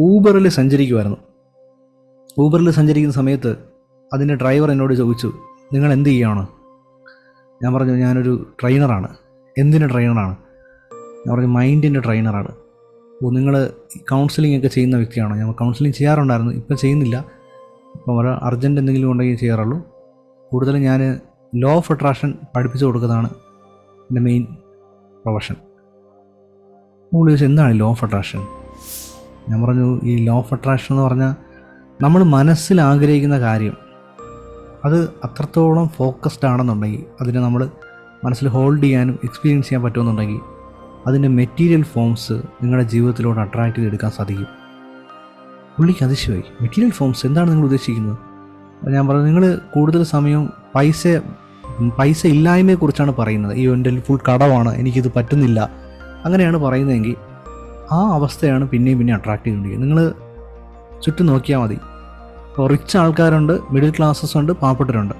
ഊബറിൽ സഞ്ചരിക്കുമായിരുന്നു ഊബറിൽ സഞ്ചരിക്കുന്ന സമയത്ത് അതിന്റെ ഡ്രൈവർ എന്നോട് ചോദിച്ചു നിങ്ങൾ എന്ത് ചെയ്യുകയാണ് ഞാൻ പറഞ്ഞു ഞാനൊരു ട്രെയിനറാണ്. എന്തിന്റെ ട്രെയിനറാണ്? ഞാൻ പറഞ്ഞു മൈൻഡിന്റെ ട്രെയിനറാണ്. ഓ നിങ്ങൾ കൗൺസിലിംഗ് ഒക്കെ ചെയ്യുന്ന വ്യക്തിയാണോ? ഞാൻ കൗൺസിലിംഗ് ചെയ്യാറുണ്ടായിരുന്നു ഇപ്പം ചെയ്യുന്നില്ല. ഇപ്പം ഒരു അർജന്റ് എന്തെങ്കിലും ഉണ്ടെങ്കിൽ ചെയ്യാറുള്ളൂ. കൂടുതലും ഞാൻ ലോ ഓഫ് അട്രാക്ഷൻ പഠിപ്പിച്ചു കൊടുക്കുന്നതാണ് എന്റെ മെയിൻ പ്രൊഫഷൻ. നമ്മൾ ചോദിച്ചു എന്താണ് ലോ ഓഫ് അട്രാക്ഷൻ? ഞാൻ പറഞ്ഞു ഈ ലോ ഓഫ് അട്രാക്ഷൻ എന്ന് പറഞ്ഞാൽ നമ്മൾ മനസ്സിൽ ആഗ്രഹിക്കുന്ന കാര്യം. അത് അത്രത്തോളം ഫോക്കസ്ഡ് ആണെന്നുണ്ടെങ്കിൽ അതിനെ നമ്മൾ മനസ്സിൽ ഹോൾഡ് ചെയ്യാനും എക്സ്പീരിയൻസ് ചെയ്യാൻ പറ്റുമെന്നുണ്ടെങ്കിൽ അതിന്റെ മെറ്റീരിയൽ ഫോംസ് നിങ്ങളുടെ ജീവിതത്തിലൂടെ അട്രാക്റ്റ് ചെയ്തെടുക്കാൻ സാധിക്കും. പുള്ളിക്ക് അതിശയമായി. മെറ്റീരിയൽ ഫോംസ് എന്താണ് നിങ്ങൾ ഉദ്ദേശിക്കുന്നത്? ഞാൻ പറഞ്ഞു നിങ്ങൾ കൂടുതൽ സമയവും പൈസ പൈസ ഇല്ലായ്മയെക്കുറിച്ചാണ് പറയുന്നത്. ഈ എന്റെ ഫുൾ കടമാണ് എനിക്കിത് പറ്റുന്നില്ല. അങ്ങനെയാണ് പറയുന്നതെങ്കിൽ ആ അവസ്ഥയാണ് പിന്നെയും പിന്നെയും അട്രാക്റ്റ് ചെയ്തുകൊണ്ടിരിക്കുന്നത്. നിങ്ങൾ ചുറ്റും നോക്കിയാൽ മതി. ഇപ്പോൾ റിച്ച് ആൾക്കാരുണ്ട് മിഡിൽ ക്ലാസ്സസ് ഉണ്ട് പാവപ്പെട്ടവരുണ്ട്.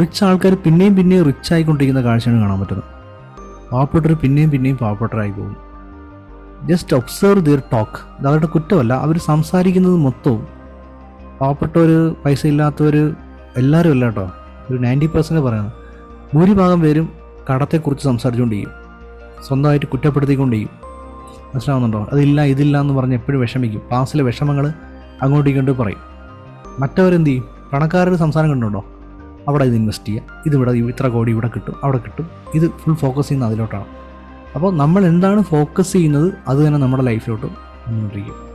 റിച്ച് ആൾക്കാർ പിന്നെയും പിന്നെയും റിച്ച് ആയിക്കൊണ്ടിരിക്കുന്ന കാഴ്ചയാണ് കാണാൻ പറ്റുന്നത്. പാവപ്പെട്ടവർ പിന്നെയും പിന്നെയും പാവപ്പെട്ടരായി പോകും ജസ്റ്റ് ഒബ്സർവ് ദിയർ ടോക്ക് ഇത് അവരുടെ കുറ്റമല്ല അവർ സംസാരിക്കുന്നത് മൊത്തവും. പാവപ്പെട്ടവർ പൈസ ഇല്ലാത്തവർ എല്ലാവരും അല്ല കേട്ടോ. ഒരു നയന്റി പെർസെന്റ് പറയുന്നത് ഭൂരിഭാഗം പേരും കടത്തെക്കുറിച്ച് സംസാരിച്ചുകൊണ്ടിരിക്കും. സ്വന്തമായിട്ട് കുറ്റപ്പെടുത്തിക്കൊണ്ടിരിക്കും. മനസ്സിലാവുന്നുണ്ടോ? അതില്ല ഇതില്ല എന്ന് പറഞ്ഞ് എപ്പോഴും വിഷമിക്കും. പാസിലെ വിഷമങ്ങൾ അങ്ങോട്ടും ഇങ്ങോട്ടും പറയും മറ്റവരെന്ത് ചെയ്യും? പണക്കാരുടെ സംസാരം കണ്ടുണ്ടോ അവിടെ ഇത് ഇൻവെസ്റ്റ് ചെയ്യുക. ഇതിവിടെ ഇത്ര കോടി ഇവിടെ കിട്ടും അവിടെ കിട്ടും. ഇത് ഫുൾ ഫോക്കസ് ചെയ്യുന്ന അതിലോട്ടാണ്. അപ്പോൾ നമ്മൾ എന്താണ് ഫോക്കസ് ചെയ്യുന്നത്? അത് തന്നെ നമ്മുടെ ലൈഫിലോട്ട് വന്നുകൊണ്ടിരിക്കും